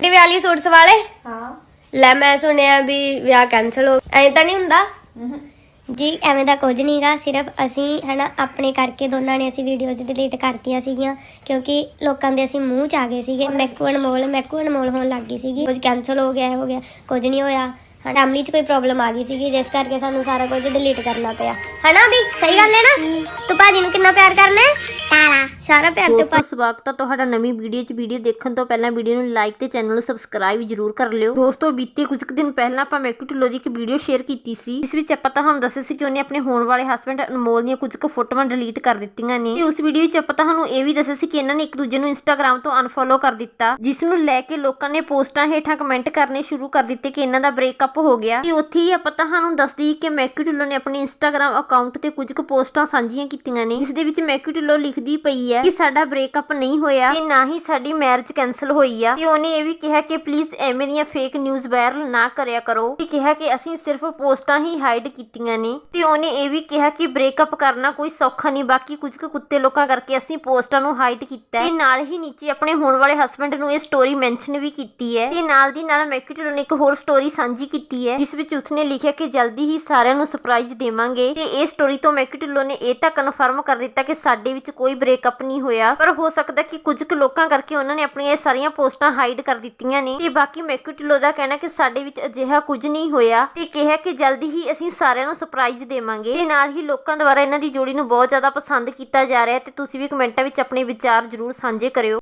ਤੇ ਵਿਆਲੀ ਸੂਟ ਸਵਾਲੇ ਹਾਂ। ਲੈ ਮੈਂ ਸੁਣਿਆ ਵੀ ਵਿਆਹ ਕੈਨਸਲ ਹੋ ਐਂ ਤਾਂ ਨਹੀਂ ਹੁੰਦਾ? ਜੀ ਐਵੇਂ ਦਾ ਕੁਝ ਨਹੀਂਗਾ ਸਿਰਫ ਅਸੀਂ ਹਨਾ ਆਪਣੇ ਕਰਕੇ ਦੋਨਾਂ ਨੇ ਅਸੀਂ ਵੀਡੀਓਜ਼ ਡਿਲੀਟ ਕਰਤੀਆਂ ਸੀਗੀਆਂ ਕਿਉਂਕਿ ਲੋਕਾਂ ਦੇ ਅਸੀਂ ਮੂੰਹ ਚ ਆ ਗਏ ਸੀਗੇ। ਮੈਕੂ ਅਨਮੋਲ ਮੈਕੂ ਅਨਮੋਲ ਹੋਣ ਲੱਗ ਗਈ ਸੀਗੀ। ਕੁਝ ਕੈਨਸਲ ਹੋ ਗਿਆ ਇਹ ਹੋ ਗਿਆ ਕੁਝ ਨਹੀਂ ਹੋਇਆ। ਫੈਮਿਲੀ 'ਚ ਕੋਈ ਪ੍ਰੋਬਲਮ ਆ ਗਈ ਸੀਗੀ ਜਿਸ ਕਰਕੇ ਸਾਨੂੰ ਸਾਰਾ ਕੁਝ ਡਿਲੀਟ ਕਰਨਾ ਪਿਆ। ਹਨਾ ਵੀ? ਸਹੀ ਗੱਲ ਹੈ ਨਾ? ਤੂੰ ਭਾਜੀ ਨੂੰ ਕਿੰਨਾ ਪਿਆਰ ਕਰਨਾ ਹੈ? ਸਾਰਾ ਸਾਰਾ ਪਿਆਰ ਤੇ ਦੋਸਤੋ ਸਵਾਗਤ ਹੈ ਤੁਹਾਡਾ ਨਵੀਂ ਵੀਡੀਓ 'ਚ। ਵੀਡੀਓ ਦੇਖਣ ਤੋਂ ਪਹਿਲਾਂ ਵੀਡੀਓ ਨੂੰ ਲਾਈਕ ਤੇ ਚੈਨਲ ਨੂੰ ਸਬਸਕ੍ਰਾਈਬ ਜ਼ਰੂਰ ਕਰ ਲਿਓ। ਦੋਸਤੋ ਬੀਤੇ ਕੁਝ ਕੁ ਦਿਨ ਪਹਿਲਾਂ ਆਪਾਂ ਮੈਕੂ ਢਿੱਲੋਂ ਦੀ ਇੱਕ ਵੀਡੀਓ ਸ਼ੇਅਰ ਕੀਤੀ ਸੀ। ਇਸ ਵਿੱਚ ਆਪਾਂ ਤੁਹਾਨੂੰ ਦੱਸਿਆ ਸੀ ਕਿ ਉਹਨੇ ਆਪਣੇ ਹੋਣ ਵਾਲੇ ਹਸਬੰਡ ਅਨਮੋਲ ਦੀਆਂ ਕੁਝ ਕੁ ਫੋਟੋਆਂ ਡਿਲੀਟ ਕਰ ਦਿੱਤੀਆਂ ਨੇ। ਤੇ ਉਸ ਵੀਡੀਓ ਵਿੱਚ ਆਪਾਂ ਤੁਹਾਨੂੰ ਇਹ ਵੀ ਦੱਸਿਆ ਸੀ ਕਿ ਇਹਨਾਂ ਨੇ ਇੱਕ ਦੂਜੇ ਨੂੰ ਇੰਸਟਾਗ੍ਰam ਤੋਂ ਅਨਫੋਲੋ ਕਰ ਦਿੱਤਾ ਜਿਸ ਨੂੰ ਲੈ ਕੇ ਲੋਕਾਂ ਨੇ ਪੋਸਟਾਂ ਹੇਠਾਂ ਕਮੈਂਟ ਕਰਨੇ ਸ਼ੁਰੂ ਕਰ ਦਿੱਤੇ ਕਿ ਇਹਨਾਂ ਦਾ ਬ੍ਰੇਕਅਪ ਹੋ ਗਿਆ। ਤੇ ਉੱਥੇ ਹੀ ਆਪਾਂ ਤੁਹਾਨੂੰ ਦੱਸਦੀ ਕਿ ਮੈਕੂ ਢਿੱਲੋਂ ਨੇ ਆਪਣੀ ਇੰਸਟਾਗ੍ਰam ਅਕਾਊਂਟ ਤੇ ਕੁਝ ਕੁ ਪੋਸਟਾਂ ਸਾਂਝੀਆਂ ਕੀਤੀਆਂ ਨੇ ਜਿਸ ਦੇ ਵਿੱਚ ਮੈਕੂ ਢਿੱਲੋਂ ਲਿਖਦੀ ਪਈ ਹੈ ਕਿ ਸਾਡਾ ਬ੍ਰੇਕਅਪ ਨਹੀਂ ਹੋਇਆ ਤੇ ਨਾ ਹੀ ਸਾਡੀ ਮੈਰਿਜ ਕੈਨਸਲ ਹੋਈ ਆ। ਤੇ ਉਹਨੇ ਇਹ ਵੀ ਕਿਹਾ ਕਿ ਪਲੀਜ਼ ਐਵੇਂ ਦੀਆਂ ਫੇਕ ਨਿਊਜ਼ ਵਾਇਰਲ ਨਾ ਕਰਿਆ ਕਰੋ। ਤੇ ਕਿਹਾ ਕਿ ਅਸੀਂ ਸਿਰਫ ਪੋਸਟਾਂ ਹੀ ਹਾਈਡ ਕੀਤੀਆਂ ਨੇ। ਤੇ ਉਹਨੇ ਇਹ ਵੀ ਕਿਹਾ ਕਿ ਬ੍ਰੇਕਅਪ ਕਰਨਾ ਕੋਈ ਸੌਖਾ ਨਹੀਂ, ਬਾਕੀ ਕੁਝ ਕੁ ਕੁੱਤੇ ਲੋਕਾਂ ਕਰਕੇ ਅਸੀਂ ਪੋਸਟਾਂ ਨੂੰ ਹਾਈਡ ਕੀਤਾ ਤੇ ਨਾਲ ਹੀ ਨੀਚੇ ਆਪਣੇ ਹੋਣ ਵਾਲੇ ਹਸਬੰਡ ਨੂੰ ਇਹ ਸਟੋਰੀ ਮੈਂਸ਼ਨ ਵੀ ਕੀਤੀ ਹੈ। ਤੇ ਨਾਲ ਦੀ ਨਾਲ ਮੈਕੂ ਢਿੱਲੋਂ ਨੇ ਇੱਕ ਹੋਰ ਸਟੋਰੀ ਸਾਂਝੀ ਕੀਤੀ ਹੈ, ਜਿਸ ਵਿੱਚ ਉਸਨੇ ਲਿਖਿਆ ਕਿ ਜਲਦੀ ਹੀ ਸਾਰਿਆਂ ਨੂੰ ਸਰਪ੍ਰਾਈਜ਼ ਦੇਵਾਂਗੇ। ਤੇ ਇਹ ਸਟੋਰੀ ਤੋਂ ਮੈਕੂ ਢਿੱਲੋਂ ਨੇ ਇਹ ਤਾਂ ਕਨਫਰਮ ਕਰ ਦਿੱਤਾ ਕਿ ਸਾਡੇ ਵਿੱਚ ਕੋਈ ਬ੍ਰੇਕਅਪ ਨਹੀਂ ਹੋਇਆ। ਪਰ ਹੋ ਸਕਦਾ ਕਿ ਕੁਝ ਕੁ ਲੋਕਾਂ ਕਰਕੇ ਉਹਨਾਂ ਨੇ ਆਪਣੀਆਂ ਇਹ ਸਾਰੀਆਂ ਪੋਸਟਾਂ ਹਾਈਡ ਕਰ ਦਿੱਤੀਆਂ ਨੇ। ਤੇ ਬਾਕੀ ਮੈਕੂ ਢਿੱਲੋਂ ਦਾ ਕਹਿਣਾ ਕਿ ਸਾਡੇ ਵਿੱਚ ਅਜਿਹਾ ਕੁਝ ਨਹੀਂ ਹੋਇਆ ਤੇ ਕਿਹਾ ਕਿ ਜਲਦੀ ਹੀ ਅਸੀਂ ਸਾਰਿਆਂ ਨੂੰ ਸਰਪ੍ਰਾਈਜ਼ ਦੇਵਾਂਗੇ। ਤੇ ਨਾਲ ਹੀ ਲੋਕਾਂ ਦੁਆਰਾ ਇਹਨਾਂ ਦੀ ਜੋੜੀ ਨੂੰ ਬਹੁਤ ਜ਼ਿਆਦਾ ਪਸੰਦ ਕੀਤਾ ਜਾ ਰਿਹਾ ਹੈ ਤੇ ਤੁਸੀਂ ਵੀ ਕਮੈਂਟਾਂ ਵਿੱਚ ਆਪਣੇ ਵਿਚਾਰ ਜ਼ਰੂਰ ਸਾਂਝੇ ਕਰਿਓ।